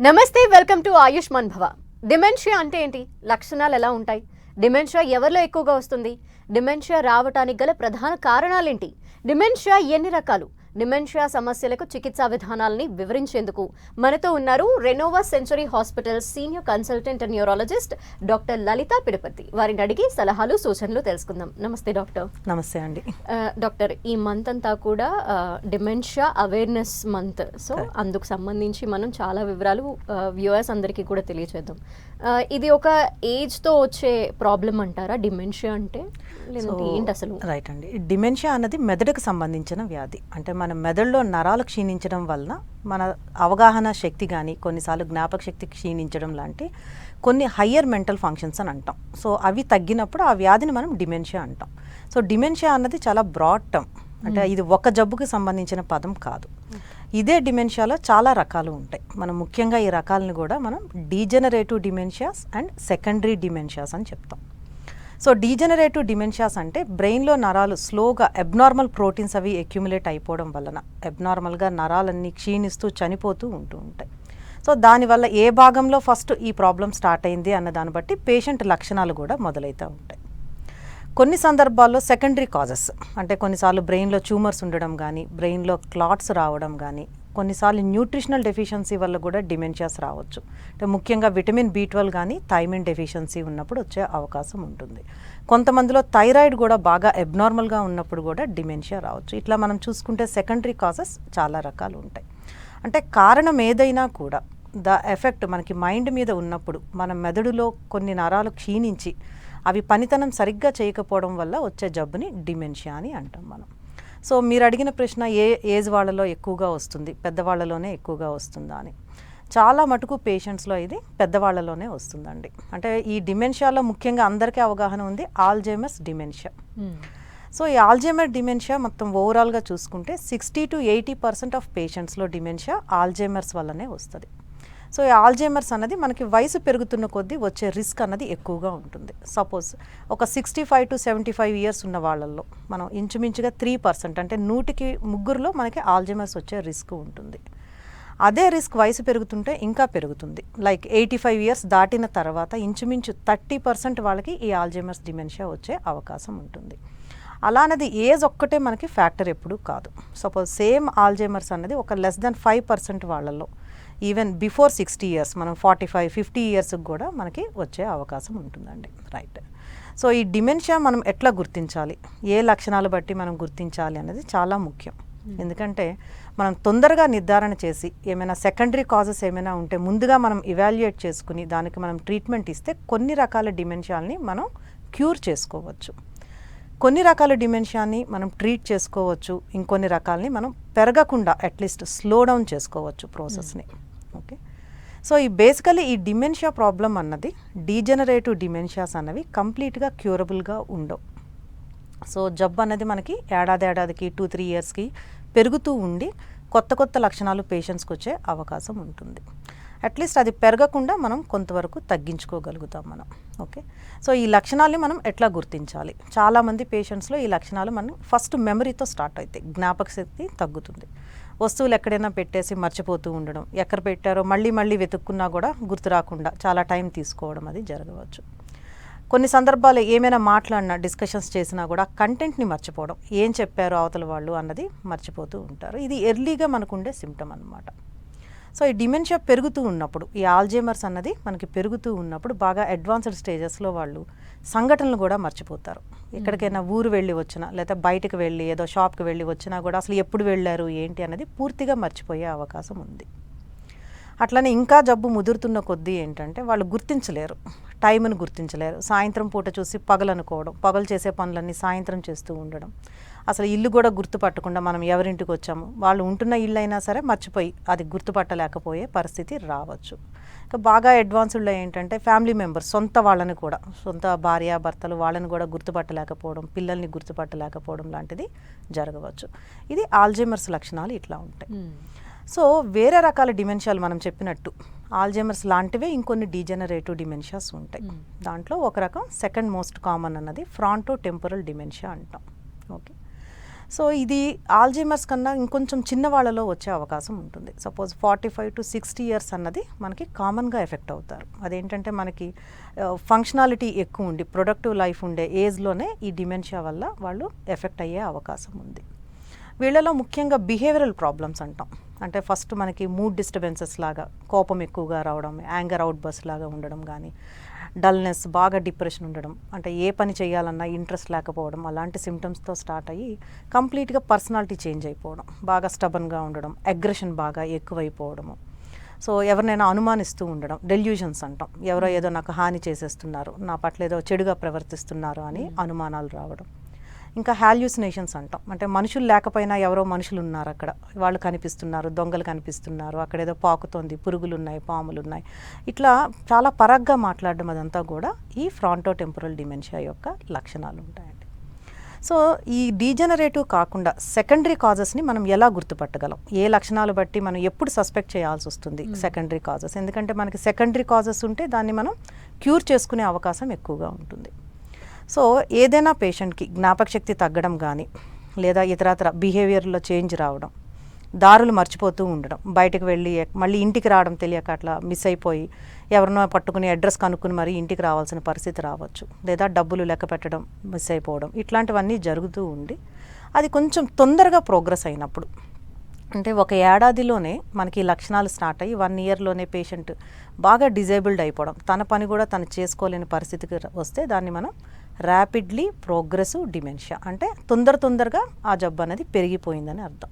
నమస్తే welcome to Ayushman భవ dementia అంటే ఏంటి? లక్షణాలు ఎలా ఉంటాయి? డిమెన్షియా ఎవరిలో ఎక్కువగా వస్తుంది? డిమెన్షియా రావటానికి గల ప్రధాన కారణాలేంటి? డిమెన్షియా ఎన్ని రకాలు? డిమెన్షియా సమస్యలకు చికిత్సా విధానాలని వివరించేందుకు మనతో ఉన్నారు Renova century hospital senior consultant neurologist doctor Lalitha Pidapati. వారిని అడిగి సలహాలు సూచనలు తెలుసుకుందాం. నమస్తే డాక్టర్. నమస్తే అండి. డాక్టర్ ఈ మంత్ అంతా కూడా డిమెన్షియా అవేర్నెస్ మంత్. సో. అందుకు సంబంధించి మనం చాలా వివరాలు వ్యూవర్స్ అందరికీ కూడా తెలియచేద్దాం. ఇది ఒక ఏజ్తో వచ్చే ప్రాబ్లం అంటారా? డిమెన్షియా అంటే? ఏంటి అసలు? రైట్ అండి. డిమెన్షియా అన్నది మెదడుకు సంబంధించిన వ్యాధి. అంటే మన మెదడులో నరాలు క్షీణించడం వలన మన అవగాహన శక్తి కానీ కొన్నిసార్లు జ్ఞాపక శక్తి క్షీణించడం లాంటి కొన్ని హయ్యర్ మెంటల్ ఫంక్షన్స్ అని అంటాం. సో అవి తగ్గినప్పుడు ఆ వ్యాధిని మనం డిమెన్షియా అంటాం. సో డిమెన్షియా అన్నది చాలా బ్రాడ్ టర్మ్ అంటే ఇది ఒక జబ్బుకి సంబంధించిన పదం కాదు. ఇదే డిమెన్షియాలో చాలా రకాలు ఉంటాయి. మనం ముఖ్యంగా ఈ రకాలను కూడా మనం degenerative dementias and secondary dementias అని చెప్తాం. సో డీజనరేటివ్ డిమెన్షియాస్ అంటే బ్రెయిన్లో నరాలు స్లోగా అబ్నార్మల్ ప్రోటీన్స్ అవి అక్యుములేట్ అయిపోవడం వలన అబ్నార్మల్గా నరాలన్నీ క్షీణిస్తూ చనిపోతూ ఉంటూ ఉంటాయి. సో దానివల్ల ఏ భాగంలో ఫస్ట్ ఈ ప్రాబ్లం స్టార్ట్ అయింది అన్న దాన్ని బట్టి పేషెంట్ లక్షణాలు కూడా మొదలవుతూ ఉంటాయి. కొన్ని సందర్భాల్లో సెకండరీ కాజెస్ అంటే కొన్నిసార్లు బ్రెయిన్లో ట్యూమర్స్ ఉండడం కానీ బ్రెయిన్లో క్లాట్స్ రావడం కానీ కొన్నిసార్లు న్యూట్రిషనల్ డెఫిషియన్సీ వల్ల కూడా డిమెన్షియాస్ రావచ్చు. అంటే ముఖ్యంగా విటమిన్ బి ట్వెల్వ్ కానీ థైమిన్ డెఫిషియన్సీ ఉన్నప్పుడు వచ్చే అవకాశం ఉంటుంది. కొంతమందిలో థైరాయిడ్ కూడా బాగా ఎబ్నార్మల్గా ఉన్నప్పుడు కూడా డిమెన్షియా రావచ్చు. ఇట్లా మనం చూసుకుంటే సెకండరీ కాజెస్ చాలా రకాలు ఉంటాయి. అంటే కారణం ఏదైనా కూడా ద ఎఫెక్ట్ మనకి మైండ్ మీద ఉన్నప్పుడు మన మెదడులో కొన్ని నరాలు క్షీణించి అవి పనితనం సరిగ్గా చేయకపోవడం వల్ల వచ్చే జబ్బుని డిమెన్షియా అని అంటాం మనం. సో మీరు అడిగిన ప్రశ్న ఏ ఏజ్ వాళ్ళలో ఎక్కువగా వస్తుంది? పెద్దవాళ్ళలోనే ఎక్కువగా వస్తుందా అని. చాలా మటుకు పేషెంట్స్లో ఇది పెద్దవాళ్ళలోనే వస్తుందండి. అంటే ఈ డిమెన్షియాలో ముఖ్యంగా అందరికీ అవగాహన ఉంది ఆల్జైమర్స్ డిమెన్షియా. సో ఈ ఆల్జైమర్ డిమెన్షియా మొత్తం ఓవరాల్గా చూసుకుంటే sixty to eighty percent of పేషెంట్స్లో dementia Alzheimer's వల్లనే వస్తుంది. సో ఈ ఆల్జైమర్స్ అన్నది మనకి వయసు పెరుగుతున్న కొద్దీ వచ్చే రిస్క్ అన్నది ఎక్కువగా ఉంటుంది. సపోజ్ ఒక sixty five to seventy five years ఉన్న వాళ్ళల్లో మనం ఇంచుమించుగా త్రీ పర్సెంట్ అంటే నూటికి ముగ్గురులో మనకి ఆల్జైమర్స్ వచ్చే రిస్క్ ఉంటుంది. అదే రిస్క్ వయసు పెరుగుతుంటే ఇంకా పెరుగుతుంది. లైక్ ఎయిటీ ఫైవ్ ఇయర్స్ దాటిన తర్వాత ఇంచుమించు థర్టీ పర్సెంట్ వాళ్ళకి ఈ ఆల్జైమర్స్ డిమెన్షియా వచ్చే అవకాశం ఉంటుంది. అలానది ఏజ్ ఒక్కటే మనకి ఫ్యాక్టర్ ఎప్పుడూ కాదు. సపోజ్ సేమ్ ఆల్జైమర్స్ అన్నది ఒక లెస్ దెన్ ఫైవ్ పర్సెంట్ వాళ్ళల్లో ఈవెన్ బిఫోర్ సిక్స్టీ ఇయర్స్ మనం ఫార్టీ ఫైవ్ ఫిఫ్టీ ఇయర్స్కి కూడా మనకి వచ్చే అవకాశం ఉంటుందండి. రైట్ సో ఈ డిమెన్షియా మనం ఎట్లా గుర్తించాలి? ఏ లక్షణాలు బట్టి మనం గుర్తించాలి అనేది చాలా ముఖ్యం. ఎందుకంటే మనం తొందరగా నిర్ధారణ చేసి ఏమైనా సెకండరీ కాజెస్ ఏమైనా ఉంటే ముందుగా మనం ఇవాల్యుయేట్ చేసుకుని దానికి మనం ట్రీట్మెంట్ ఇస్తే కొన్ని రకాల డిమెన్షియాల్ని మనం క్యూర్ చేసుకోవచ్చు. కొన్ని రకాల డిమెన్షియాని మనం ట్రీట్ చేసుకోవచ్చు. ఇంకొన్ని రకాలని మనం పెరగకుండా అట్లీస్ట్ స్లో డౌన్ చేసుకోవచ్చు ప్రాసెస్ని ఓకే సో ఈ బేసికలీ ఈ డిమెన్షియా ప్రాబ్లం అన్నది డీజనరేటివ్ డిమెన్షియాస్ అన్నవి కంప్లీట్గా క్యూరబుల్గా ఉండవు. సో జబ్బు అనేది మనకి ఏడాది ఏడాదికి టూ త్రీ ఇయర్స్కి పెరుగుతూ ఉండి కొత్త కొత్త లక్షణాలు పేషెంట్స్కి వచ్చే అవకాశం ఉంటుంది. అట్లీస్ట్ అది పెరగకుండా మనం కొంతవరకు తగ్గించుకోగలుగుతాం మనం. ఓకే? సో ఈ లక్షణాలని మనం ఎట్లా గుర్తించాలి? చాలామంది పేషెంట్స్లో ఈ లక్షణాలు మనం ఫస్ట్ మెమరీతో స్టార్ట్ అవుతాయి జ్ఞాపక శక్తి తగ్గుతుంది. వస్తువులు ఎక్కడైనా పెట్టేసి మర్చిపోతూ ఉండడం ఎక్కడ పెట్టారో మళ్ళీ మళ్ళీ వెతుక్కున్నా కూడా గుర్తు రాకుండా చాలా టైం తీసుకోవడం అది జరగవచ్చు. కొన్ని సందర్భాలు ఏమైనా మాట్లాడినా డిస్కషన్స్ చేసినా కూడా కంటెంట్ని మర్చిపోవడం ఏం చెప్పారో అవతల వాళ్ళు అన్నది మర్చిపోతూ ఉంటారు. ఇది ఎర్లీగా మనకుండే సిమ్టమ్ అన్నమాట. సో ఈ డిమెన్షియా పెరుగుతూ ఉన్నప్పుడు ఈ ఆల్జైమర్స్ అన్నది మనకి పెరుగుతూ ఉన్నప్పుడు బాగా అడ్వాన్స్డ్ స్టేజెస్లో వాళ్ళు సంఘటనలు కూడా మర్చిపోతారు. ఎక్కడికైనా ఊరు వెళ్ళి వచ్చినా లేదా బయటకు వెళ్ళి ఏదో షాప్కి వెళ్ళి వచ్చినా కూడా అసలు ఎప్పుడు వెళ్ళారు ఏంటి అనేది పూర్తిగా మర్చిపోయే అవకాశం ఉంది. అట్లనే ఇంకా జబ్బు ముదురుతున్న కొద్దీ ఏంటంటే వాళ్ళు గుర్తించలేరు. టైంను గుర్తించలేరు. సాయంత్రం పూట చూసి పగలు అనుకోవడం పగలు చేసే పనులన్నీ సాయంత్రం చేస్తూ ఉండడం అసలు ఇల్లు కూడా గుర్తుపట్టకుండా మనం ఎవరింటికి వచ్చాము? వాళ్ళు ఉంటున్న ఇల్లు అయినా సరే మర్చిపోయి అది గుర్తుపట్టలేకపోయే పరిస్థితి రావచ్చు. ఇంకా బాగా అడ్వాన్స్డ్లో ఏంటంటే ఫ్యామిలీ మెంబర్స్ సొంత వాళ్ళని కూడా సొంత భార్య భర్తలు వాళ్ళని కూడా గుర్తుపట్టలేకపోవడం పిల్లల్ని గుర్తుపట్టలేకపోవడం లాంటిది జరగవచ్చు. ఇది ఆల్జైమర్స్ లక్షణాలు ఇట్లా ఉంటాయి. సో వేరే రకాల డిమెన్షియాలు మనం చెప్పినట్టు ఆల్జైమర్స్ లాంటివే ఇంకొన్ని డీజనరేటివ్ డిమెన్షియాస్ ఉంటాయి. దాంట్లో ఒక రకం సెకండ్ మోస్ట్ కామన్ అన్నది ఫ్రాంటో టెంపరల్ డిమెన్షియా అంటాం. ఓకే? సో ఇది ఆల్జీమర్స్ కన్నా ఇంకొంచెం చిన్న వాళ్ళలో వచ్చే అవకాశం ఉంటుంది. Suppose forty five to sixty years అన్నది మనకి కామన్గా ఎఫెక్ట్ అవుతారు. అదేంటంటే మనకి ఫంక్షనాలిటీ ఎక్కువ ఉండి ప్రొడక్టివ్ లైఫ్ ఉండే ఏజ్లోనే ఈ డిమెన్షియా వల్ల వాళ్ళు ఎఫెక్ట్ అయ్యే అవకాశం ఉంది. వీళ్ళలో ముఖ్యంగా బిహేవియరల్ ప్రాబ్లమ్స్ అంటాం. అంటే ఫస్ట్ మనకి మూడ్ డిస్టర్బెన్సెస్ లాగా కోపం ఎక్కువగా రావడం యాంగర్ అవుట్ బస్ లాగా ఉండడం కానీ డల్నెస్ బాగా డిప్రెషన్ ఉండడం అంటే ఏ పని చేయాలన్నా ఇంట్రెస్ట్ లేకపోవడం అలాంటి సిమ్టమ్స్తో స్టార్ట్ అయ్యి కంప్లీట్గా పర్సనాలిటీ చేంజ్ అయిపోవడం బాగా స్టబన్గా ఉండడం అగ్రెషన్ బాగా ఎక్కువైపోవడము. సో ఎవరినైనా అనుమానిస్తూ ఉండడం డెల్యూషన్స్ అంటాం. ఎవరో ఏదో నాకు హాని చేసేస్తున్నారు నా పట్ల ఏదో చెడుగా ప్రవర్తిస్తున్నారు అని అనుమానాలు రావడం. ఇంకా హాల్యూసినేషన్స్ అంటాం. అంటే మనుషులు లేకపోయినా ఎవరో మనుషులు ఉన్నారు అక్కడ. వాళ్ళు కనిపిస్తున్నారు దొంగలు కనిపిస్తున్నారు అక్కడ ఏదో పాకుతోంది పురుగులు ఉన్నాయి పాములు ఉన్నాయి ఇట్లా చాలా పరగ్గా మాట్లాడడం అదంతా కూడా ఈ ఫ్రాంటో టెంపురల్ డిమెన్షియా యొక్క లక్షణాలు ఉంటాయండి. సో ఈ డీజనరేటివ్ కాకుండా సెకండరీ కాజెస్ని మనం ఎలా గుర్తుపట్టగలం? ఏ లక్షణాలు బట్టి మనం ఎప్పుడు సస్పెక్ట్ చేయాల్సి వస్తుంది సెకండరీ కాజెస్ ఎందుకంటే మనకి సెకండరీ కాజెస్ ఉంటే దాన్ని మనం క్యూర్ చేసుకునే అవకాశం ఎక్కువగా ఉంటుంది. సో ఏదైనా పేషెంట్కి జ్ఞాపక శక్తి తగ్గడం కానీ లేదా ఇతరత్ర బిహేవియర్లో చేంజ్ రావడం దారులు మర్చిపోతూ ఉండడం బయటకు వెళ్ళి మళ్ళీ ఇంటికి రావడం తెలియక అట్లా మిస్ అయిపోయి ఎవరినో పట్టుకుని అడ్రస్ కనుక్కుని మరీ ఇంటికి రావాల్సిన పరిస్థితి రావచ్చు. లేదా డబ్బులు లెక్క పెట్టడం మిస్ అయిపోవడం ఇట్లాంటివన్నీ జరుగుతూ ఉండి అది కొంచెం తొందరగా ప్రోగ్రెస్ అయినప్పుడు అంటే ఒక ఏడాదిలోనే మనకి లక్షణాలు స్టార్ట్ అయ్యి వన్ ఇయర్లోనే పేషెంట్ బాగా డిజేబుల్డ్ అయిపోవడం తన పని కూడా తను చేసుకోలేని పరిస్థితికి వస్తే దాన్ని మనం ర్యాపిడ్లీ ప్రోగ్రెసివ్ డిమెన్షియా అంటే తొందర తొందరగా ఆ జబ్బు అనేది పెరిగిపోయిందని అర్థం.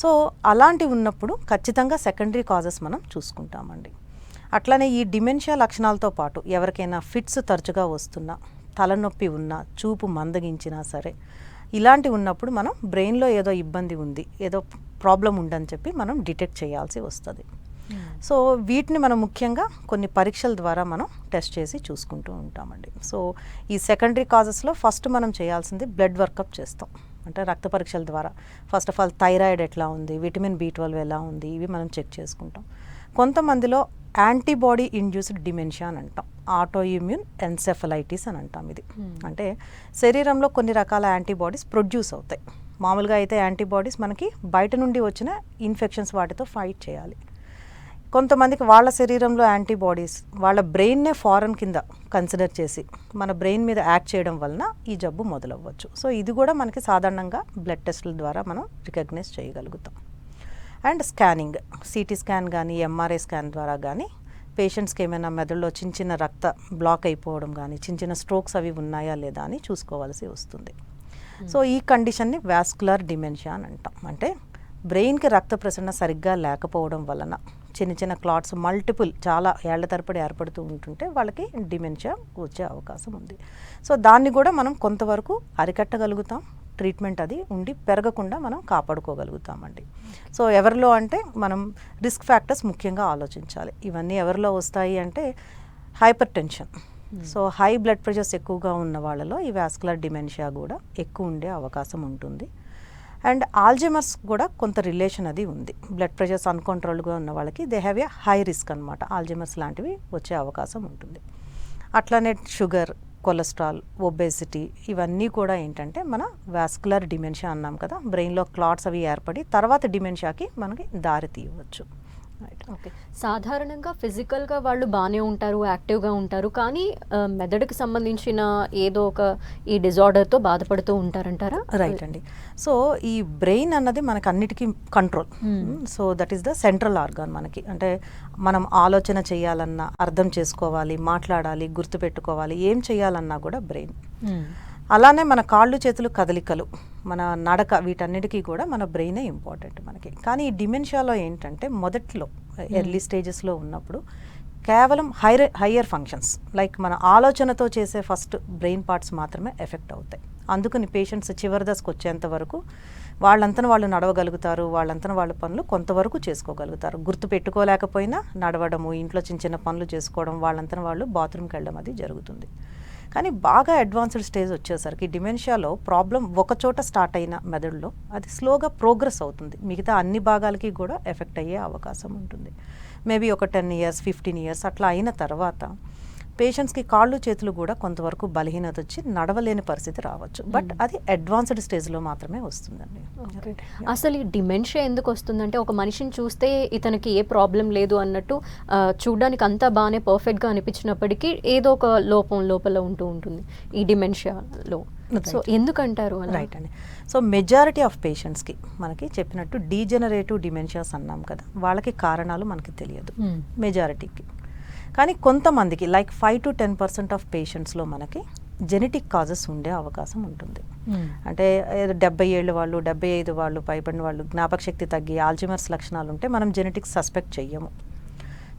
సో అలాంటివి ఉన్నప్పుడు ఖచ్చితంగా సెకండరీ కాజెస్ మనం చూసుకుంటామండి. అట్లనే ఈ డిమెన్షియా లక్షణాలతో పాటు ఎవరికైనా ఫిట్స్ తరచుగా వస్తున్నా తలనొప్పి ఉన్నా చూపు మందగించినా సరే ఇలాంటివి ఉన్నప్పుడు మనం బ్రెయిన్లో ఏదో ఇబ్బంది ఉంది ఏదో ప్రాబ్లం ఉందని చెప్పి మనం డిటెక్ట్ చేయాల్సి వస్తుంది. సో వీటిని మనం ముఖ్యంగా కొన్ని పరీక్షల ద్వారా మనం టెస్ట్ చేసి చూసుకుంటూ ఉంటామండి. సో ఈ సెకండరీ కాజెస్లో ఫస్ట్ మనం చేయాల్సింది బ్లడ్ వర్కప్ చేస్తాం. అంటే రక్త పరీక్షల ద్వారా. ఫస్ట్ ఆఫ్ ఆల్ థైరాయిడ్ ఎట్లా ఉంది? విటమిన్ బి ట్వెల్వ్ ఎలా ఉంది? ఇవి మనం చెక్ చేసుకుంటాం. కొంతమందిలో యాంటీబాడీ ఇండ్యూస్డ్ డిమెన్షియా అని అంటాం. ఆటో ఇమ్యూన్ ఎన్సెఫలైటిస్ అని అంటాం ఇది. అంటే శరీరంలో కొన్ని రకాల యాంటీబాడీస్ ప్రొడ్యూస్ అవుతాయి. మామూలుగా అయితే యాంటీబాడీస్ మనకి బయట నుండి వచ్చిన ఇన్ఫెక్షన్స్ వాటితో ఫైట్ చేయాలి. కొంతమందికి వాళ్ళ శరీరంలో యాంటీబాడీస్ వాళ్ళ బ్రెయిన్నే ఫారెన్ కింద కన్సిడర్ చేసి మన బ్రెయిన్ మీద యాక్ట్ చేయడం వలన ఈ జబ్బు మొదలవ్వచ్చు. సో ఇది కూడా మనకి సాధారణంగా బ్లడ్ టెస్టుల ద్వారా మనం రికగ్నైజ్ చేయగలుగుతాం. అండ్ స్కానింగ్ సిటీ స్కాన్ కానీ ఎంఆర్ఐ స్కాన్ ద్వారా కానీ పేషెంట్స్కి ఏమైనా మెదడులో చిన్న చిన్న రక్త బ్లాక్ అయిపోవడం కానీ చిన్న చిన్న స్ట్రోక్స్ అవి ఉన్నాయా లేదా అని చూసుకోవాల్సి వస్తుంది. సో ఈ కండిషన్ని వాస్కులర్ డిమెన్షియా అని అంటాం. అంటే బ్రెయిన్కి రక్త ప్రసరణ సరిగ్గా లేకపోవడం వలన చిన్న చిన్న క్లాట్స్ మల్టిపుల్ చాలా ఏళ్ళ తరబడి ఏర్పడుతూ ఉంటుంటే వాళ్ళకి డిమెన్షియా వచ్చే అవకాశం ఉంది. సో దాన్ని కూడా మనం కొంతవరకు అరికట్టగలుగుతాం. ట్రీట్మెంట్ అది ఉండి పెరగకుండా మనం కాపాడుకోగలుగుతామండి. సో ఎవరిలో అంటే మనం రిస్క్ ఫ్యాక్టర్స్ ముఖ్యంగా ఆలోచించాలి. ఇవన్నీ ఎవరిలో వస్తాయి అంటే hypertension so high blood pressures ఎక్కువగా ఉన్న వాళ్ళలో ఈ వాస్కులర్ డిమెన్షియా కూడా ఎక్కువ ఉండే అవకాశం ఉంటుంది. అండ్ ఆల్జెమర్స్ కూడా కొంత రిలేషన్ అది ఉంది. బ్లడ్ ప్రెషర్స్ అన్కంట్రోల్గా ఉన్న వాళ్ళకి they have a high risk అనమాట ఆల్జెమర్స్ లాంటివి వచ్చే అవకాశం ఉంటుంది. అట్లానే షుగర్ కొలెస్ట్రాల్ ఒబేసిటీ ఇవన్నీ కూడా ఏంటంటే మన వాస్కులర్ డిమెన్షియా అన్నాం కదా బ్రెయిన్లో క్లాట్స్ అవి ఏర్పడి తర్వాత డిమెన్షియాకి మనకి దారి తీయవచ్చు. ఓకే సాధారణంగా ఫిజికల్గా వాళ్ళు బాగానే ఉంటారు యాక్టివ్గా ఉంటారు కానీ మెదడుకు సంబంధించిన ఏదో ఒక ఈ డిజార్డర్తో బాధపడుతూ ఉంటారంటారా? రైట్ అండి. సో ఈ బ్రెయిన్ అన్నది మనకి అన్నిటికీ control so that is the central organ మనకి. అంటే మనం ఆలోచన చేయాలన్నా అర్థం చేసుకోవాలి మాట్లాడాలి గుర్తుపెట్టుకోవాలి ఏం చేయాలన్నా కూడా బ్రెయిన్. మ్మ్. అలానే మన కాళ్ళు చేతులు కదలికలు మన నడక వీటన్నిటికీ కూడా మన బ్రెయినే ఇంపార్టెంట్ మనకి. కానీ ఈ డిమెన్షియాలో ఏంటంటే మొదట్లో ఎర్లీ స్టేజెస్లో ఉన్నప్పుడు కేవలం హైర్ హయ్యర్ ఫంక్షన్స్ లైక్ మన ఆలోచనతో చేసే ఫస్ట్ బ్రెయిన్ పార్ట్స్ మాత్రమే ఎఫెక్ట్ అవుతాయి. అందుకని పేషెంట్స్ చివరి దశకు వచ్చేంత వరకు వాళ్ళంతన వాళ్ళు నడవగలుగుతారు వాళ్ళంతన వాళ్ళ పనులు కొంతవరకు చేసుకోగలుగుతారు. గుర్తు పెట్టుకోలేకపోయినా నడవడము ఇంట్లో చిన్న చిన్న పనులు చేసుకోవడం వాళ్ళంతన వాళ్ళు బాత్రూమ్కి వెళ్ళడం అది జరుగుతుంది. కానీ బాగా అడ్వాన్స్డ్ స్టేజ్ వచ్చేసరికి డిమెన్షియాలో ప్రాబ్లం ఒక చోట స్టార్ట్ అయిన మెదడులో అది స్లోగా ప్రోగ్రెస్ అవుతుంది. మిగతా అన్ని భాగాలకి కూడా ఎఫెక్ట్ అయ్యే అవకాశం ఉంటుంది. మేబీ ఒక టెన్ ఇయర్స్ ఫిఫ్టీన్ ఇయర్స్ అట్లా అయిన తర్వాత పేషెంట్స్కి కాళ్ళు చేతులు కూడా కొంతవరకు బలహీనత వచ్చి నడవలేని పరిస్థితి రావచ్చు. బట్ అది అడ్వాన్స్డ్ స్టేజ్లో మాత్రమే వస్తుందండి. అసలు ఈ డిమెన్షియా ఎందుకు వస్తుందంటే ఒక మనిషిని చూస్తే ఇతనికి ఏ ప్రాబ్లం లేదు అన్నట్టు చూడ్డానికి అంతా బాగానే పర్ఫెక్ట్గా అనిపించినప్పటికీ ఏదో ఒక లోపం లోపల ఉంటూ ఉంటుంది ఈ డిమెన్షియాలో సో. ఎందుకంటారు రైట్ అండి. సో మెజారిటీ ఆఫ్ పేషెంట్స్కి మనకి చెప్పినట్టు డీజనరేటివ్ డిమెన్షియాస్ అన్నాం కదా వాళ్ళకి కారణాలు మనకి తెలియదు. Hmm. మెజారిటీకి కానీ కొంతమందికి like five to ten percent of పేషెంట్స్లో మనకి జెనెటిక్ కాజెస్ ఉండే అవకాశం ఉంటుంది Hmm. అంటే ఏదో డెబ్బై ఏళ్ళు వాళ్ళు డెబ్బై ఐదు వాళ్ళు పైబడిన వాళ్ళు జ్ఞాపక శక్తి తగ్గి ఆల్జిమర్స్ లక్షణాలు ఉంటే మనం జెనెటిక్స్ సస్పెక్ట్ చెయ్యము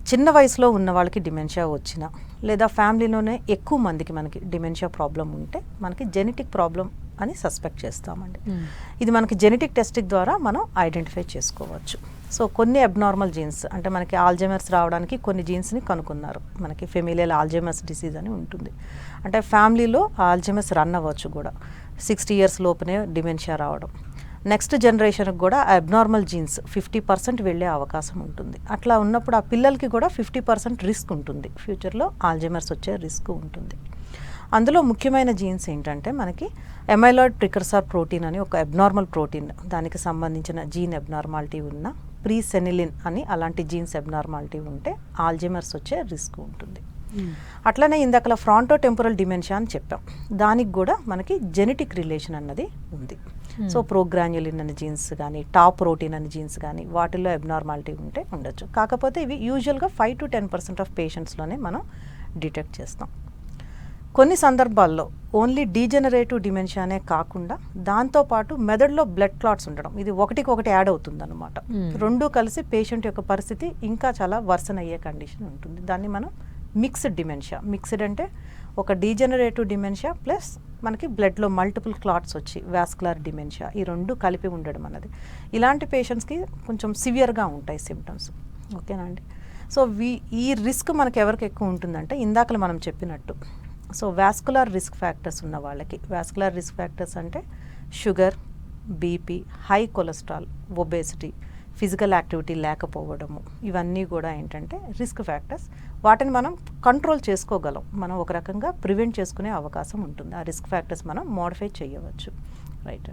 చిన్న వయసులో ఉన్న వాళ్ళకి డిమెన్షియా వచ్చినా లేదా ఫ్యామిలీలోనే ఎక్కువ మందికి మనకి డిమెన్షియా ప్రాబ్లం ఉంటే మనకి జెనెటిక్ ప్రాబ్లం అని సస్పెక్ట్ చేస్తామండి Hmm. ఇది మనకి జెనెటిక్ టెస్టింగ్ ద్వారా మనం ఐడెంటిఫై చేసుకోవచ్చు సో కొన్ని అబ్నార్మల్ జీన్స్ అంటే మనకి ఆల్జైమర్స్ రావడానికి కొన్ని జీన్స్ని కనుక్కున్నారు. మనకి ఫెమిలియల్ ఆల్జైమర్స్ డిసీజ్ అని ఉంటుంది. అంటే ఫ్యామిలీలో ఆల్జైమర్స్ రన్ అవ్వచ్చు కూడా. సిక్స్టీ ఇయర్స్ లోపునే డిమెన్షియా రావడం. నెక్స్ట్ జనరేషన్కి కూడా అబ్నార్మల్ జీన్స్ ఫిఫ్టీ పర్సెంట్ వెళ్ళే అవకాశం ఉంటుంది. అట్లా ఉన్నప్పుడు ఆ పిల్లలకి కూడా ఫిఫ్టీ పర్సెంట్ రిస్క్ ఉంటుంది. ఫ్యూచర్లో ఆల్జైమర్స్ వచ్చే రిస్క్ ఉంటుంది. అందులో ముఖ్యమైన జీన్స్ ఏంటంటే మనకి ఎమైలాయిడ్ ప్రికర్సార్ ప్రోటీన్ అని ఒక అబ్నార్మల్ ప్రోటీన్ దానికి సంబంధించిన జీన్ అబ్నార్మాలిటీ ఉన్న ప్రీ సెనిలిన్ అని అలాంటి జీన్స్ అబ్నార్మాలిటీ ఉంటే ఆల్జైమర్స్ వచ్చే రిస్క్ ఉంటుంది. అట్లనే ఇందాకల ఫ్రాంటో టెంపరల్ డిమెన్షియా అని చెప్పాం. దానికి కూడా మనకి జెనెటిక్ రిలేషన్ అన్నది ఉంది. Hmm. సో ప్రోగ్రాన్యులిన్ అనే జీన్స్ కానీ టాప్ ప్రోటీన్ అనే జీన్స్ కానీ వాటిల్లో అబ్నార్మాలిటీ ఉంటే ఉండొచ్చు. కాకపోతే ఇవి యూజువల్గా five to ten percent of పేషెంట్స్లోనే మనం డిటెక్ట్ చేస్తాం. కొన్ని సందర్భాల్లో ఓన్లీ డీజనరేటివ్ డిమెన్షియానే కాకుండా దాంతోపాటు మెదడులో బ్లడ్ క్లాట్స్ ఉండడం. ఇది ఒకటికి ఒకటి యాడ్ అవుతుంది అనమాట Hmm. రెండు కలిసి పేషెంట్ యొక్క పరిస్థితి ఇంకా చాలా వర్సన్ అయ్యే కండిషన్ ఉంటుంది. దాన్ని మనం మిక్స్డ్ డిమెన్షియా. మిక్స్డ్ అంటే ఒక డీజనరేటివ్ డిమెన్షియా ప్లస్ మనకి బ్లడ్లో మల్టిపుల్ క్లాట్స్ వచ్చి వాస్కులర్ డిమెన్షియా. ఈ రెండు కలిపి ఉండడం అన్నది. ఇలాంటి పేషెంట్స్కి కొంచెం సివియర్గా ఉంటాయి సిమ్టమ్స్. ఓకేనా అండి? సో వీ ఈ రిస్క్ మనకి ఎవరికి ఎక్కువ ఉంటుందంటే ఇందాకలు మనం చెప్పినట్టు సో వాస్కులర్ రిస్క్ ఫ్యాక్టర్స్ ఉన్న వాళ్ళకి. వాస్కులర్ రిస్క్ ఫ్యాక్టర్స్ అంటే sugar BP high cholesterol obesity physical activity లేకపోవడము. ఇవన్నీ కూడా ఏంటంటే రిస్క్ ఫ్యాక్టర్స్. వాటిని మనం కంట్రోల్ చేసుకోగలం. మనం ఒక రకంగా ప్రివెంట్ చేసుకునే అవకాశం ఉంటుంది. ఆ రిస్క్ ఫ్యాక్టర్స్ మనం మోడిఫై చేయవచ్చు. రైట్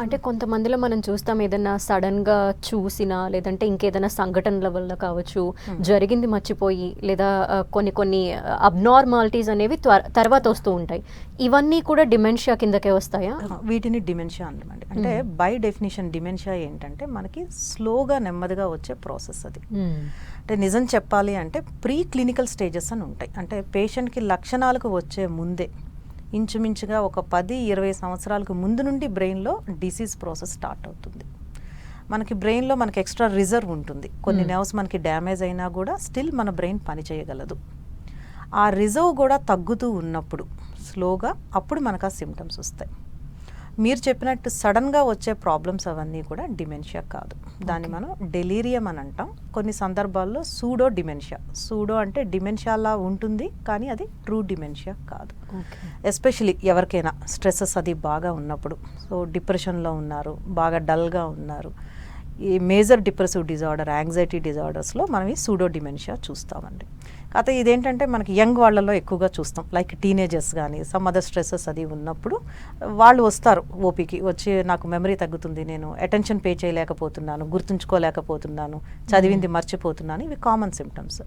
అంటే కొంతమందిలో మనం చూస్తాం ఏదైనా సడన్గా చూసినా లేదంటే ఇంకేదైనా సంఘటనల వల్ల కావచ్చు Hmm. జరిగింది మర్చిపోయి లేదా కొన్ని కొన్ని అబ్నార్మాలిటీస్ అనేవి తర్వాత వస్తూ ఉంటాయి. ఇవన్నీ కూడా డిమెన్షియా కిందకే వస్తాయా? వీటిని డిమెన్షియా అనమాట అంటే మ్మ్. బై డెఫినేషన్ డిమెన్షియా ఏంటంటే మనకి స్లోగా నెమ్మదిగా వచ్చే ప్రాసెస్ అది. అంటే నిజం చెప్పాలి అంటే ప్రీ క్లినికల్ స్టేజెస్ అని ఉంటాయి. అంటే పేషెంట్కి లక్షణాలకు వచ్చే ముందే ఇంచుమించుగా ఒక పది ఇరవై సంవత్సరాలకు ముందు నుండి బ్రెయిన్లో డిసీజ్ ప్రాసెస్ స్టార్ట్ అవుతుంది. మనకి బ్రెయిన్లో మనకి ఎక్స్ట్రా రిజర్వ్ ఉంటుంది. కొన్ని. నెర్వ్స్ మనకి డ్యామేజ్ అయినా కూడా స్టిల్ మన బ్రెయిన్ పని చేయగలదు. ఆ రిజర్వ్ కూడా తగ్గుతూ ఉన్నప్పుడు స్లోగా అప్పుడు మనకు ఆ సిమ్టమ్స్ వస్తాయి. మీరు చెప్పినట్టు సడన్గా వచ్చే ప్రాబ్లమ్స్ అవన్నీ కూడా డిమెన్షియా కాదు. దాన్ని. మనం డెలీరియం అని అంటాం. కొన్ని సందర్భాల్లో సూడో డిమెన్షియా. సూడో అంటే డిమెన్షియాలా ఉంటుంది కానీ అది ట్రూ డిమెన్షియా కాదు. ఎస్పెషలీ ఎవరికైనా స్ట్రెస్సెస్ అది బాగా ఉన్నప్పుడు. సో డిప్రెషన్లో ఉన్నారు బాగా డల్గా ఉన్నారు. ఈ మేజర్ డిప్రెసివ్ డిజార్డర్ యాంగ్జైటీ డిజార్డర్స్లో మనం ఈ సూడో డిమెన్షియా చూస్తామండి. కాకపోతే ఇదేంటంటే మనకి యంగ్ వాళ్ళలో ఎక్కువగా చూస్తాం. లైక్ టీనేజర్స్ కానీ సమ్ అదర్ స్ట్రెస్సెస్ అది ఉన్నప్పుడు వాళ్ళు వస్తారు ఓపీకి. వచ్చి నాకు మెమరీ తగ్గుతుంది నేను అటెన్షన్ పే చేయలేకపోతున్నాను గుర్తుంచుకోలేకపోతున్నాను చదివింది మర్చిపోతున్నాను. ఇవి కామన్ సిమ్టమ్స్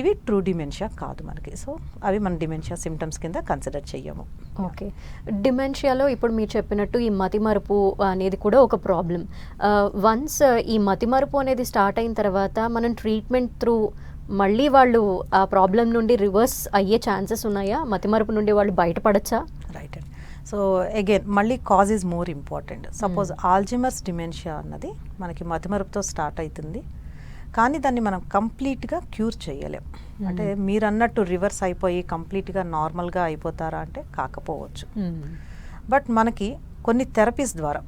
ఇవి ట్రూ డిమెన్షియా కాదు మనకి. సో అవి మన డిమెన్షియా సిమ్టమ్స్ కింద కన్సిడర్ చెయ్యము. ఓకే. డిమెన్షియాలో ఇప్పుడు మీరు చెప్పినట్టు ఈ మతిమరుపు అనేది కూడా ఒక ప్రాబ్లం వన్స్ ఈ మతిమరుపు అనేది స్టార్ట్ అయిన తర్వాత మనం ట్రీట్మెంట్ త్రూ మళ్ళీ వాళ్ళు ఆ ప్రాబ్లం నుండి రివర్స్ అయ్యే ఛాన్సెస్ ఉన్నాయా? మతిమరుపు నుండి వాళ్ళు బయటపడచ్చా? రైట్ అండి సో అగైన్ మళ్ళీ cause is more important suppose Alzheimer's dementia అన్నది మనకి మతిమరుపుతో స్టార్ట్ అవుతుంది కానీ దాన్ని మనం కంప్లీట్గా క్యూర్ చేయలేం. అంటే మీరు అన్నట్టు రివర్స్ అయిపోయి కంప్లీట్గా నార్మల్గా అయిపోతారా అంటే కాకపోవచ్చు. బట్ మనకి కొన్ని థెరపీస్ ద్వారా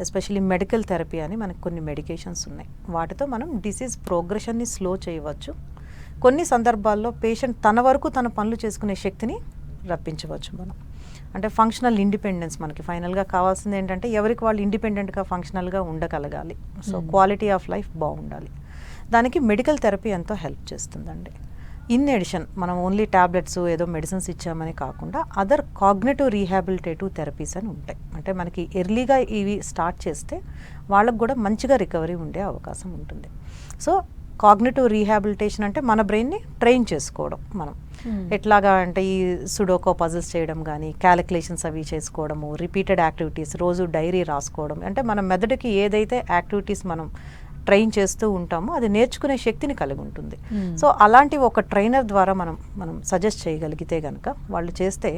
ఎస్పెషలీ మెడికల్ థెరపీ అని మనకి కొన్ని మెడికేషన్స్ ఉన్నాయి. వాటితో మనం డిసీజ్ ప్రోగ్రెషన్ని స్లో చేయవచ్చు. కొన్ని సందర్భాల్లో పేషెంట్ తన వరకు తన పనులు చేసుకునే శక్తిని రప్పించవచ్చు మనం. అంటే ఫంక్షనల్ ఇండిపెండెన్స్ మనకి. ఫైనల్గా కావాల్సింది ఏంటంటే ఎవరికి వాళ్ళు ఇండిపెండెంట్గా ఫంక్షనల్గా ఉండగలగాలి. సో. క్వాలిటీ ఆఫ్ లైఫ్ బాగుండాలి. దానికి మెడికల్ థెరపీ ఎంతో హెల్ప్ చేస్తుందండి. ఇన్ ఎడిషన్ మనం ఓన్లీ ట్యాబ్లెట్స్ ఏదో మెడిసిన్స్ ఇచ్చామని కాకుండా అదర్ కాగ్నేటివ్ రీహాబిలిటేటివ్ థెరపీస్ అని ఉంటాయి. అంటే మనకి ఎర్లీగా ఇవి స్టార్ట్ చేస్తే వాళ్ళకు కూడా మంచిగా రికవరీ ఉండే అవకాశం ఉంటుంది. సో కాగ్నేటివ్ రీహాబిలిటేషన్ అంటే మన బ్రెయిన్ని ట్రైన్ చేసుకోవడం మనం Hmm. ఎట్లాగా అంటే ఈ సుడోకో పజిల్స్ చేయడం కానీ క్యాలిక్యులేషన్స్ అవి చేసుకోవడము రిపీటెడ్ యాక్టివిటీస్ రోజు డైరీ రాసుకోవడం అంటే మన మెదడుకి ఏదైతే యాక్టివిటీస్ మనం ట్రైన్ చేస్తూ ఉంటామో అది నేర్చుకునే శక్తిని కలిగి ఉంటుంది Hmm. సో అలాంటి ఒక ట్రైనర్ ద్వారా మనం మనం సజెస్ట్ చేయగలిగితే కనుక వాళ్ళు చేస్తే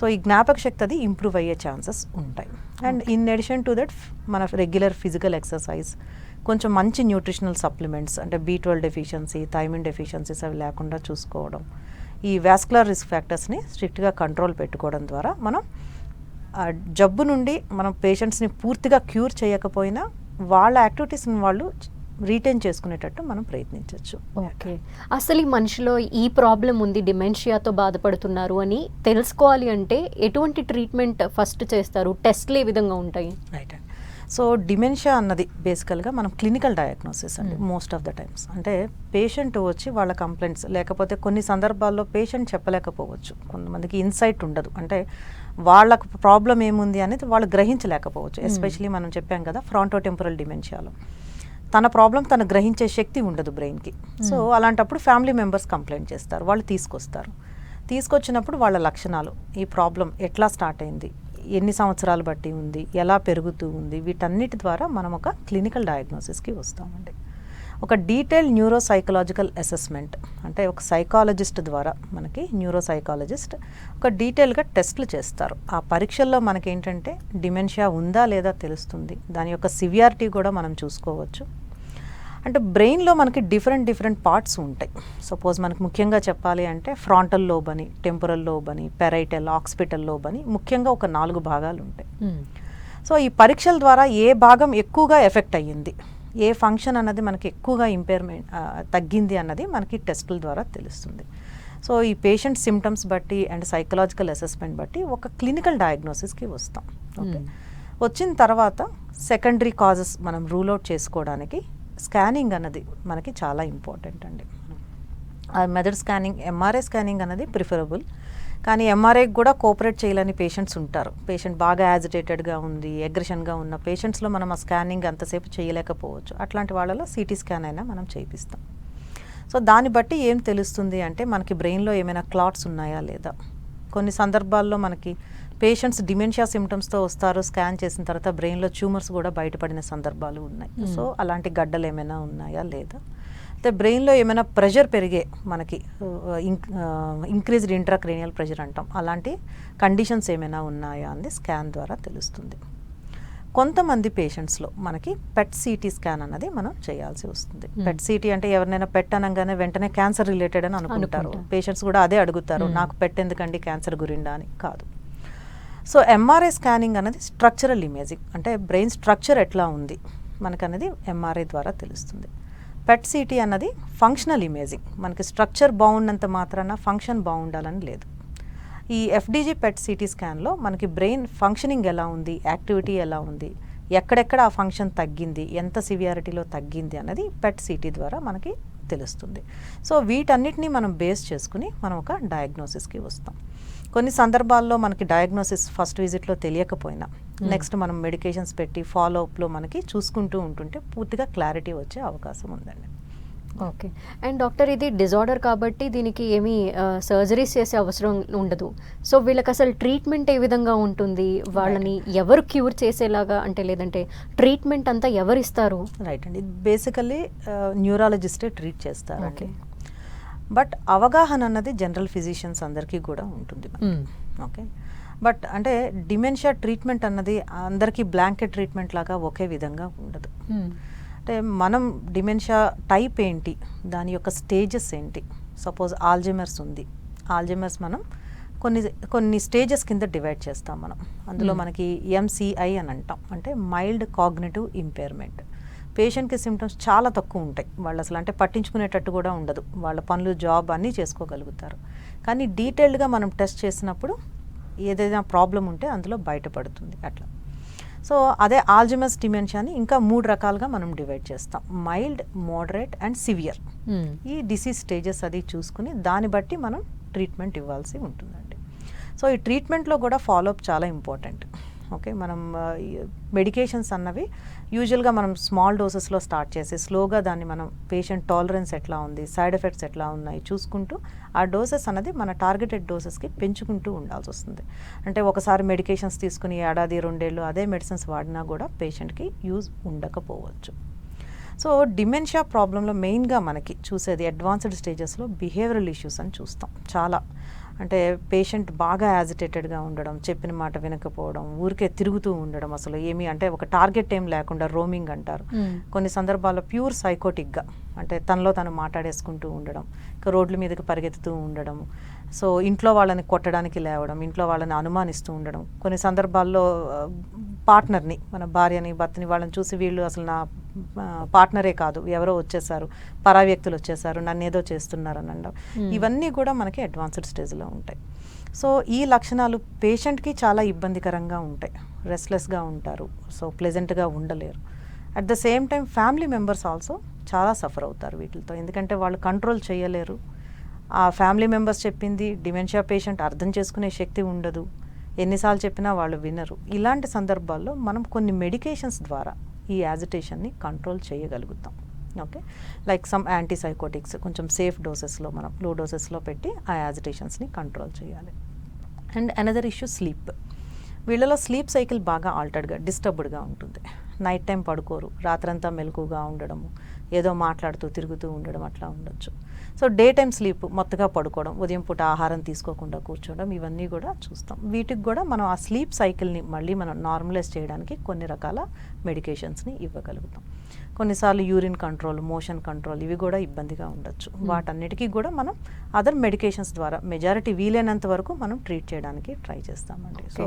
సో ఈ జ్ఞాపక శక్తి అది ఇంప్రూవ్ అయ్యే ఛాన్సెస్ ఉంటాయి and in addition to that మన రెగ్యులర్ ఫిజికల్ ఎక్సర్సైజ్ కొంచెం మంచి న్యూట్రిషనల్ సప్లిమెంట్స్ అంటే B twelve deficiency thiamine deficiencies అవి లేకుండా చూసుకోవడం. ఈ వాస్కులర్ రిస్క్ ఫ్యాక్టర్స్ని స్ట్రిక్ట్గా కంట్రోల్ పెట్టుకోవడం ద్వారా మనం జబ్బు నుండి మనం పేషెంట్స్ని పూర్తిగా క్యూర్ చేయకపోయినా వాళ్ళ యాక్టివిటీస్ని వాళ్ళు రీటైన్ చేసుకునేటట్టు మనం ప్రయత్నించవచ్చు ఓకే. అసలు ఈ మనిషిలో ఈ ప్రాబ్లం ఉంది డిమెన్షియాతో బాధపడుతున్నారు అని తెలుసుకోవాలి అంటే ఎటువంటి ట్రీట్మెంట్ ఫస్ట్ చేస్తారు? టెస్ట్లు ఏ విధంగా ఉంటాయి? రైట్ సో డిమెన్షియా అన్నది బేసికల్గా మనం క్లినికల్ డయాగ్నోసిస్ అండి Hmm. Most of the times అంటే పేషెంట్ వచ్చి వాళ్ళ కంప్లైంట్స్ లేకపోతే కొన్ని సందర్భాల్లో పేషెంట్ చెప్పలేకపోవచ్చు. కొంతమందికి ఇన్సైట్ ఉండదు. అంటే వాళ్ళకు ప్రాబ్లం ఏముంది అనేది వాళ్ళు గ్రహించలేకపోవచ్చు. Hmm. ఎస్పెషలీ మనం చెప్పాం కదా ఫ్రాంటో టెంపరల్ డిమెన్షియాలో తన ప్రాబ్లం తను గ్రహించే శక్తి ఉండదు బ్రెయిన్కి సో Hmm. అలాంటప్పుడు ఫ్యామిలీ మెంబర్స్ కంప్లైంట్ చేస్తారు. వాళ్ళు తీసుకొస్తారు. తీసుకొచ్చినప్పుడు వాళ్ళ లక్షణాలు ఈ ప్రాబ్లం ఎట్లా స్టార్ట్ అయింది ఎన్ని సంవత్సరాలు బట్టి ఉంది ఎలా పెరుగుతూ ఉంది వీటన్నిటి ద్వారా మనం ఒక క్లినికల్ డయాగ్నోసిస్కి వస్తామండి. ఒక డీటెయిల్ న్యూరో సైకలాజికల్ అసెస్మెంట్ అంటే ఒక సైకాలజిస్ట్ ద్వారా మనకి న్యూరో సైకాలజిస్ట్ ఒక డీటెయిల్గా టెస్ట్లు చేస్తారు. ఆ పరీక్షల్లో మనకి ఏంటంటే డిమెన్షియా ఉందా లేదా తెలుస్తుంది దాని యొక్క సివియారిటీ కూడా మనం చూసుకోవచ్చు. అంటే బ్రెయిన్లో మనకి డిఫరెంట్ డిఫరెంట్ పార్ట్స్ ఉంటాయి. సపోజ్ మనకి ముఖ్యంగా చెప్పాలి అంటే ఫ్రాంటల్ లోబ్ అని టెంపరల్ లోబ్ అని పెరైటల్ ఆక్సిపిటల్ లోబ్ అని ముఖ్యంగా ఒక నాలుగు భాగాలు ఉంటాయి. సో ఈ పరీక్షల ద్వారా ఏ భాగం ఎక్కువగా ఎఫెక్ట్ అయ్యింది ఏ ఫంక్షన్ అన్నది మనకి ఎక్కువగా ఇంపేర్మెంట్ తగ్గింది అన్నది మనకి టెస్టుల ద్వారా తెలుస్తుంది. సో ఈ పేషెంట్ సిమ్టమ్స్ బట్టి అండ్ సైకలాజికల్ అసెస్మెంట్ బట్టి ఒక క్లినికల్ డయాగ్నోసిస్కి వస్తాం. ఓకే. వచ్చిన తర్వాత సెకండరీ కాజెస్ మనం రూల్ అవుట్ చేసుకోవడానికి స్కానింగ్ అన్నది మనకి చాలా ఇంపార్టెంట్ అండి. ఆ మెదడ్ స్కానింగ్ ఎంఆర్ఐ స్కానింగ్ అన్నది ప్రిఫరబుల్. కానీ ఎంఆర్ఐకి కూడా కోఆపరేట్ చేయలేని పేషెంట్స్ ఉంటారు. పేషెంట్ బాగా యాజిటేటెడ్గా ఉంది అగ్రెషన్గా ఉన్న పేషెంట్స్లో మనం ఆ స్కానింగ్ అంతసేపు చేయలేకపోవచ్చు. అట్లాంటి వాళ్ళలో సిటీ స్కాన్ అయినా మనం చేయిస్తాం సో దాన్ని బట్టి ఏం తెలుస్తుంది అంటే మనకి బ్రెయిన్లో ఏమైనా క్లాట్స్ ఉన్నాయా లేదా? కొన్ని సందర్భాల్లో మనకి పేషెంట్స్ డిమెన్షియా సిమ్టమ్స్తో వస్తారు స్కాన్ చేసిన తర్వాత బ్రెయిన్లో ట్యూమర్స్ కూడా బయటపడిన సందర్భాలు ఉన్నాయి. Hmm. సో అలాంటి గడ్డలు ఏమైనా ఉన్నాయా లేదా? అయితే బ్రెయిన్లో ఏమైనా ప్రెషర్ పెరిగే మనకి ఇంక్రీజ్డ్ ఇంట్రాక్రేనియల్ ప్రెషర్ అంటాం. అలాంటి కండిషన్స్ ఏమైనా ఉన్నాయా అని స్కాన్ ద్వారా తెలుస్తుంది. కొంతమంది పేషెంట్స్లో మనకి పెట్ సిటీ స్కాన్ అన్నది మనం చేయాల్సి వస్తుంది. Hmm. పెట్ సిటీ అంటే ఎవరినైనా పెట్ అనగానే వెంటనే క్యాన్సర్ రిలేటెడ్ అని అనుకుంటారు. పేషెంట్స్ కూడా అదే అడుగుతారు Hmm. నాకు పెట్ ఎందుకండి? క్యాన్సర్ గురిండా? అని కాదు. సో ఎంఆర్ఐ స్కానింగ్ అనేది స్ట్రక్చరల్ ఇమేజింగ్ అంటే బ్రెయిన్ స్ట్రక్చర్ ఎట్లా ఉంది మనకనేది ఎంఆర్ఐ ద్వారా తెలుస్తుంది. పెట్ సిటీ అన్నది ఫంక్షనల్ ఇమేజింగ్ మనకి స్ట్రక్చర్ బాగున్నంత మాత్రాన ఫంక్షన్ బాగుండాలని లేదు. ఈ ఎఫ్డీజీ పెట్ సిటీ స్కాన్లో మనకి బ్రెయిన్ ఫంక్షనింగ్ ఎలా ఉంది యాక్టివిటీ ఎలా ఉంది ఎక్కడెక్కడ ఆ ఫంక్షన్ తగ్గింది ఎంత సివియారిటీలో తగ్గింది అన్నది పెట్ సిటీ ద్వారా మనకి తెలుస్తుంది. సో వీటన్నిటిని మనం బేస్ చేసుకుని మనం ఒక డయాగ్నోసిస్కి వస్తాం. కొన్ని సందర్భాల్లో మనకి డయాగ్నోసిస్ ఫస్ట్ విజిట్లో తెలియకపోయినా Hmm. నెక్స్ట్ మనం మెడికేషన్స్ పెట్టి ఫాలో అప్లో మనకి చూసుకుంటూ ఉంటుంటే పూర్తిగా క్లారిటీ వచ్చే అవకాశం ఉందండి. ఓకే అండ్ డాక్టర్ ఇది డిజార్డర్ కాబట్టి దీనికి ఏమీ సర్జరీస్ చేసే అవసరం ఉండదు. సో వీళ్ళకి అసలు ట్రీట్మెంట్ ఏ విధంగా ఉంటుంది? వాళ్ళని ఎవరు క్యూర్ చేసేలాగా అంటే లేదంటే ట్రీట్మెంట్ అంతా ఎవరు ఇస్తారు రైట్ అండి బేసికల్లీ న్యూరాలజిస్టే ట్రీట్ చేస్తారండి. Okay. బట్ అవగాహన అన్నది జనరల్ ఫిజిషియన్స్ అందరికీ కూడా ఉంటుంది మ్మ్. ఓకే. బట్ అంటే డిమెన్షియా ట్రీట్మెంట్ అన్నది అందరికీ బ్లాంకెట్ ట్రీట్మెంట్ లాగా ఒకే విధంగా ఉండదు. మ్మ్. అంటే మనం డిమెన్షియా టైప్ ఏంటి? దాని యొక్క స్టేజెస్ ఏంటి? సపోజ్ ఆల్జెమర్స్ ఉంది. ఆల్జెమర్స్ మనం కొన్ని కొన్ని స్టేజెస్ కింద డివైడ్ చేస్తాం మనం. అందులో Hmm. మనకి ఎంసీఐ అని అంటాం. అంటే మైల్డ్ కాగ్నేటివ్ ఇంపేర్మెంట్. పేషెంట్కి సిమ్టమ్స్ చాలా తక్కువ ఉంటాయి. వాళ్ళు అసలు అంటే పట్టించుకునేటట్టు కూడా ఉండదు. వాళ్ళ పనులు జాబ్ అన్నీ చేసుకోగలుగుతారు. కానీ డీటెయిల్డ్గా మనం టెస్ట్ చేసినప్పుడు ఏదైనా ప్రాబ్లం ఉంటే అందులో బయటపడుతుంది అట్లా. సో అదే ఆల్జిమస్ డిమెన్షియాని ఇంకా మూడు రకాలుగా మనం డివైడ్ చేస్తాం. Mild moderate and severe. ఈ డిసీజ్ స్టేజెస్ అది చూసుకుని దాన్ని బట్టి మనం ట్రీట్మెంట్ ఇవ్వాల్సి ఉంటుందండి. సో ఈ ట్రీట్మెంట్లో కూడా ఫాలోఅప్ చాలా ఇంపార్టెంట్. ఓకే మనం మెడికేషన్స్ అన్నవి యూజువల్గా మనం స్మాల్ డోసెస్లో స్టార్ట్ చేసి స్లోగా దాన్ని మనం పేషెంట్ టాలరెన్స్ ఎట్లా ఉంది సైడ్ ఎఫెక్ట్స్ ఎట్లా ఉన్నాయి చూసుకుంటూ ఆ డోసెస్ అన్నది మన టార్గెటెడ్ డోసెస్కి పెంచుకుంటూ ఉండాల్సి వస్తుంది. అంటే ఒకసారి మెడికేషన్స్ తీసుకుని ఏడాది రెండేళ్ళు అదే మెడిసిన్స్ వాడినా కూడా పేషెంట్కి యూజ్ ఉండకపోవచ్చు. సో డిమెన్షియా ప్రాబ్లంలో మెయిన్గా మనకి చూసేది అడ్వాన్స్డ్ స్టేజెస్లో బిహేవియరల్ ఇష్యూస్ అని చూస్తాం. చాలా అంటే పేషెంట్ బాగా యాజిటేటెడ్గా ఉండడం చెప్పిన మాట వినకపోవడం ఊరికే తిరుగుతూ ఉండడం అసలు ఏమి అంటే ఒక టార్గెట్ ఏం లేకుండా రోమింగ్ అంటారు. కొన్ని సందర్భాల్లో ప్యూర్ సైకోటిక్గా అంటే తనలో తను మాట్లాడేసుకుంటూ ఉండడం ఇంకా రోడ్ల మీదకి పరిగెత్తుతూ ఉండడం సో ఇంట్లో వాళ్ళని కొట్టడానికి లేవడం ఇంట్లో వాళ్ళని అనుమానిస్తూ ఉండడం. కొన్ని సందర్భాల్లో పార్ట్నర్ని మన భార్యని భర్తని వాళ్ళని చూసి వీళ్ళు అసలు నా పార్ట్నరే కాదు. ఎవరో వచ్చేసారు. పరా వ్యక్తులు వచ్చేసారు. నన్ను ఏదో చేస్తున్నారు అని అనడం ఇవన్నీ కూడా మనకి అడ్వాన్స్డ్ స్టేజ్లో ఉంటాయి. సో ఈ లక్షణాలు పేషెంట్కి చాలా ఇబ్బందికరంగా ఉంటాయి. రెస్ట్లెస్గా ఉంటారు. సో ప్లెజెంట్గా ఉండలేరు. At the same time family members also చాలా సఫర్ అవుతారు వీటితో. ఎందుకంటే వాళ్ళు కంట్రోల్ చేయలేరు. ఆ ఫ్యామిలీ మెంబర్స్ చెప్పింది డిమెన్షియా పేషెంట్ అర్థం చేసుకునే శక్తి ఉండదు. ఎన్నిసార్లు చెప్పినా వాళ్ళు వినరు. ఇలాంటి సందర్భాల్లో మనం కొన్ని మెడికేషన్స్ ద్వారా ఈ యాజిటేషన్ని కంట్రోల్ చేయగలుగుతాం. ఓకే లైక్ సమ్ యాంటీసైకోటిక్స్ కొంచెం సేఫ్ డోసెస్లో మనం లో డోసెస్లో పెట్టి ఆ యాజిటేషన్స్ని కంట్రోల్ చేయాలి. అండ్ అనదర్ ఇష్యూ స్లీప్ వీళ్ళలో స్లీప్ సైకిల్ బాగా ఆల్టర్డ్గా డిస్టర్బ్డ్గా ఉంటుంది. నైట్ టైం పడుకోరు రాత్రంతా మెలకుగా ఉండడము ఏదో మాట్లాడుతూ తిరుగుతూ ఉండడం అట్లా ఉండొచ్చు. సో డే టైం స్లీప్ మొత్తగా పడుకోవడం ఉదయం పూట ఆహారం తీసుకోకుండా కూర్చోవడం ఇవన్నీ కూడా చూస్తాం. వీటికి కూడా మనం ఆ స్లీప్ సైకిల్ని మళ్ళీ మనం నార్మలైజ్ చేయడానికి కొన్ని రకాల మెడికేషన్స్ని ఇవ్వగలుగుతాం. కొన్నిసార్లు యూరిన్ కంట్రోల్ మోషన్ కంట్రోల్ ఇవి కూడా ఇబ్బందిగా ఉండొచ్చు. వాటన్నిటికీ కూడా మనం అదర్ మెడికేషన్స్ ద్వారా మెజారిటీ వీలైనంత వరకు మనం ట్రీట్ చేయడానికి ట్రై చేస్తామండి. సో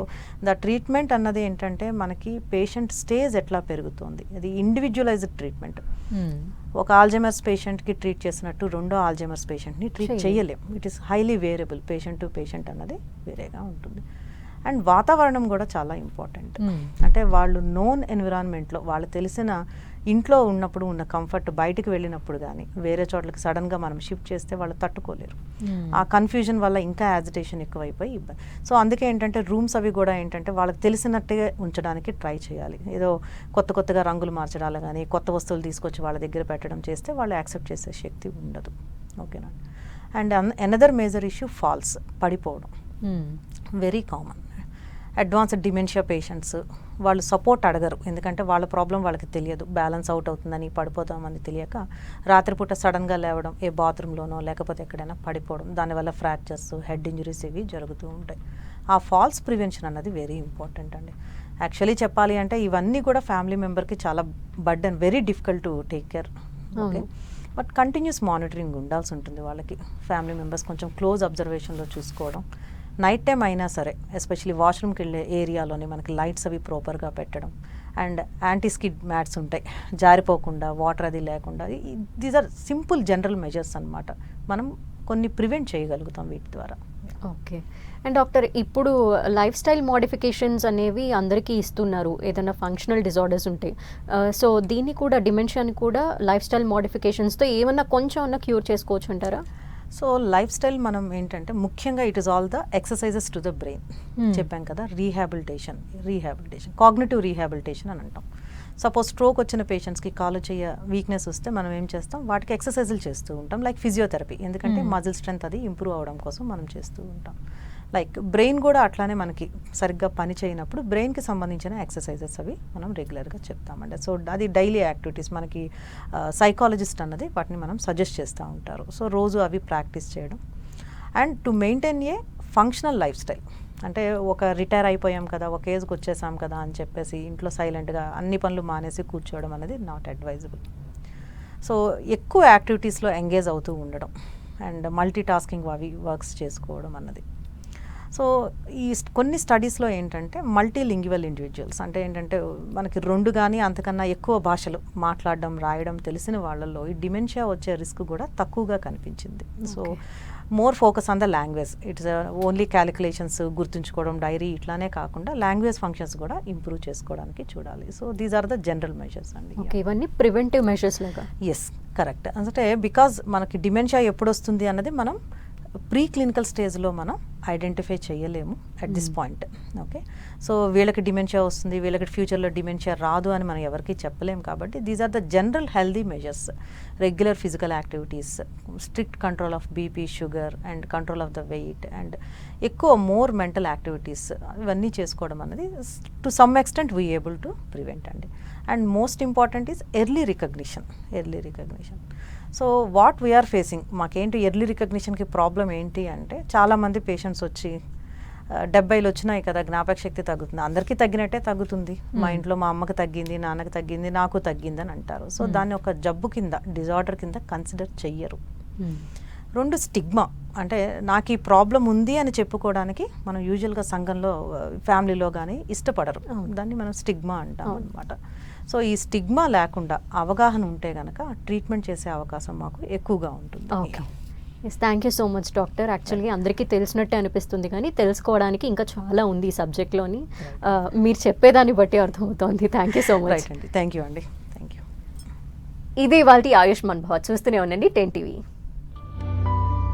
ద ట్రీట్మెంట్ అన్నది ఏంటంటే మనకి పేషెంట్ స్టేజ్ ఎట్లా పెరుగుతుంది? అది ఇండివిజువలైజ్డ్ ట్రీట్మెంట్. ఒక ఆల్జైమర్స్ పేషెంట్కి ట్రీట్ చేసినట్టు రెండో ఆల్జైమర్స్ పేషెంట్ని ట్రీట్ చేయలేం. It is highly variable patient to patient అన్నది వేరేగా ఉంటుంది. అండ్ వాతావరణం కూడా చాలా ఇంపార్టెంట్ అంటే వాళ్ళు నోన్ ఎన్విరాన్మెంట్లో వాళ్ళు తెలిసిన ఇంట్లో ఉన్నప్పుడు ఉన్న కంఫర్ట్ బయటికి వెళ్ళినప్పుడు కానీ వేరే చోట్లకి సడన్గా మనం షిఫ్ట్ చేస్తే వాళ్ళు తట్టుకోలేరు. ఆ కన్ఫ్యూజన్ వల్ల ఇంకా యాజిటేషన్ ఎక్కువైపోయి ఇబ్బంది. సో అందుకే ఏంటంటే రూమ్స్ అవి కూడా ఏంటంటే వాళ్ళకి తెలిసినట్టుగా ఉంచడానికి ట్రై చేయాలి. ఏదో కొత్త కొత్తగా రంగులు మార్చడాలు కానీ కొత్త వస్తువులు తీసుకొచ్చి వాళ్ళ దగ్గర పెట్టడం చేస్తే వాళ్ళు యాక్సెప్ట్ చేసే శక్తి ఉండదు. ఓకేనా and another major issue falls పడిపోవడం. Very common advanced dementia patients వాళ్ళు సపోర్ట్ అడగరు. ఎందుకంటే వాళ్ళ ప్రాబ్లం వాళ్ళకి తెలియదు. బ్యాలెన్స్ అవుట్ అవుతుందని పడిపోతామని తెలియక రాత్రిపూట సడన్గా లేవడం ఏ బాత్రూంలోనో లేకపోతే ఎక్కడైనా పడిపోవడం దానివల్ల ఫ్రాక్చర్స్ హెడ్ ఇంజరీస్ ఇవి జరుగుతూ ఉంటాయి. ఆ ఫాల్స్ ప్రివెన్షన్ అన్నది వెరీ ఇంపార్టెంట్ అండి. యాక్చువల్లీ చెప్పాలి అంటే ఇవన్నీ కూడా ఫ్యామిలీ మెంబర్కి చాలా burden very difficult to take care. Okay. But continuous monitoring ఉండాల్సి ఉంటుంది వాళ్ళకి. ఫ్యామిలీ మెంబర్స్ కొంచెం క్లోజ్ అబ్జర్వేషన్లో చూసుకోవడం నైట్ టైం అయినా సరే ఎస్పెషలీ వాష్రూమ్కి వెళ్ళే ఏరియాలోని మనకి లైట్స్ అవి ప్రాపర్గా పెట్టడం. అండ్ యాంటీ స్కిడ్ మ్యాట్స్ ఉంటాయి. జారిపోకుండా వాటర్ అది లేకుండా these are simple general measures అన్నమాట. మనం కొన్ని ప్రివెంట్ చేయగలుగుతాం వీటి ద్వారా. ఓకే. అండ్ డాక్టర్ ఇప్పుడు లైఫ్ స్టైల్ మోడిఫికేషన్స్ అనేవి అందరికీ ఇస్తున్నారు. ఏదైనా ఫంక్షనల్ డిజార్డర్స్ ఉంటాయి సో దీన్ని కూడా డిమెన్షియాని కూడా లైఫ్ స్టైల్ మోడిఫికేషన్స్తో ఏమన్నా కొంచెం అన్నా క్యూర్ చేసుకోవచ్చు అంటారా? సో లైఫ్ స్టైల్ మనం ఏంటంటే ముఖ్యంగా it is all the exercises to the brain. Hmm. చెప్పాం కదా రీహాబిలిటేషన్ రీహాబిలిటేషన్ కాగ్నిటివ్ రీహాబిలిటేషన్ అని అంటాం. సపోజ్ స్ట్రోక్ వచ్చిన పేషెంట్స్కి కాలు చేయ వీక్నెస్ వస్తే మనం ఏం చేస్తాం? వాటికి ఎక్సర్సైజులు చేస్తూ ఉంటాం లైక్ ఫిజియోథెరపీ ఎందుకంటే Hmm. మజిల్ స్ట్రెంత్ అది ఇంప్రూవ్ అవడం కోసం మనం చేస్తూ ఉంటాం. లైక్ బ్రెయిన్ కూడా అట్లానే మనకి సరిగ్గా పని చేయనప్పుడు బ్రెయిన్కి సంబంధించిన ఎక్సర్సైజెస్ అవి మనం రెగ్యులర్గా చెప్తామండి. సో అది డైలీ యాక్టివిటీస్ మనకి సైకాలజిస్ట్ అన్నది వాటిని మనం సజెస్ట్ చేస్తూ ఉంటారు. సో రోజు అవి ప్రాక్టీస్ చేయడం. And to maintain a functional lifestyle. అంటే ఒక రిటైర్ అయిపోయాం కదా ఒక ఏజ్కి వచ్చేసాం కదా అని చెప్పేసి ఇంట్లో సైలెంట్గా అన్ని పనులు మానేసి కూర్చోవడం అనేది నాట్ అడ్వైజబుల్. సో ఎక్కువ యాక్టివిటీస్లో ఎంగేజ్ అవుతూ ఉండడం. అండ్ మల్టీ టాస్కింగ్ అవి వర్క్స్ చేసుకోవడం అన్నది. సో ఈ కొన్ని స్టడీస్లో ఏంటంటే మల్టీ లింగ్యువల్ ఇండివిజువల్స్ అంటే ఏంటంటే మనకి రెండు కానీ అంతకన్నా ఎక్కువ భాషలు మాట్లాడడం రాయడం తెలిసిన వాళ్ళల్లో ఈ డిమెన్షియా వచ్చే రిస్క్ కూడా తక్కువగా కనిపించింది. So more focus on the language. It's only calculations గుర్తుంచుకోవడం డైరీ ఇట్లానే కాకుండా లాంగ్వేజ్ ఫంక్షన్స్ కూడా ఇంప్రూవ్ చేసుకోవడానికి చూడాలి. So these are the general measures అండి. ఇవన్నీ ప్రివెంటివ్ మెషర్స్ లాగా? Yes correct. అంటే బికాజ్ మనకి డిమెన్షియా ఎప్పుడు వస్తుంది అన్నది మనం ప్రీ క్లినికల్ స్టేజ్లో మనం ఐడెంటిఫై చేయలేము at this point okay so వీళ్ళకి డిమెన్షియా వస్తుంది వీళ్ళకి ఫ్యూచర్లో డిమెన్షియా రాదు అని మనం ఎవరికి చెప్పలేము కాబట్టి these are the general healthy measures regular physical activities strict control of BP sugar and control of the weight and ఎక్కువ మోర్ మెంటల్ యాక్టివిటీస్ ఇవన్నీ చేసుకోవడం అనేది to some extent we able to prevent అండి. And most important is early recognition early recognition so what we are facing మాకేంటి early రికగ్నిషన్కి problem ఏంటి అంటే చాలామంది పేషెంట్స్ వచ్చి డెబ్బైలు వచ్చినాయి కదా జ్ఞాపక శక్తి తగ్గుతుంది అందరికీ తగ్గినట్టే తగ్గుతుంది మా Hmm. ఇంట్లో మా అమ్మకి తగ్గింది నాన్నకి తగ్గింది నాకు తగ్గింది అని అంటారు సో Hmm. దాన్ని ఒక జబ్బు కింద డిజార్డర్ కింద కన్సిడర్ చెయ్యరు రెండు స్టిగ్మా అంటే నాకు ఈ ప్రాబ్లం ఉంది అని చెప్పుకోవడానికి మనం యూజువల్గా సంఘంలో ఫ్యామిలీలో కానీ ఇష్టపడరు. దాన్ని మనం స్టిగ్మా అంటాం. అనమాట సో ఈ స్టిగ్మా లేకుండా అవగాహన ఉంటే గనక ట్రీట్మెంట్ చేసే అవకాశం మాకు ఎక్కువగా ఉంటుంది. Okay. Yes thank you so much doctor యాక్చువల్గా అందరికీ తెలిసినట్టే అనిపిస్తుంది కానీ తెలుసుకోవడానికి ఇంకా చాలా ఉంది ఈ సబ్జెక్ట్లోని మీరు చెప్పేదాన్ని బట్టి అర్థమవుతోంది. Thank you so much right అండి. థ్యాంక్ యూ అండి. థ్యాంక్ యూ ఇది వాళ్ళ ఆయుష్మాన్ భవ చూస్తూనే ఉండండి టెన్ టీవీ.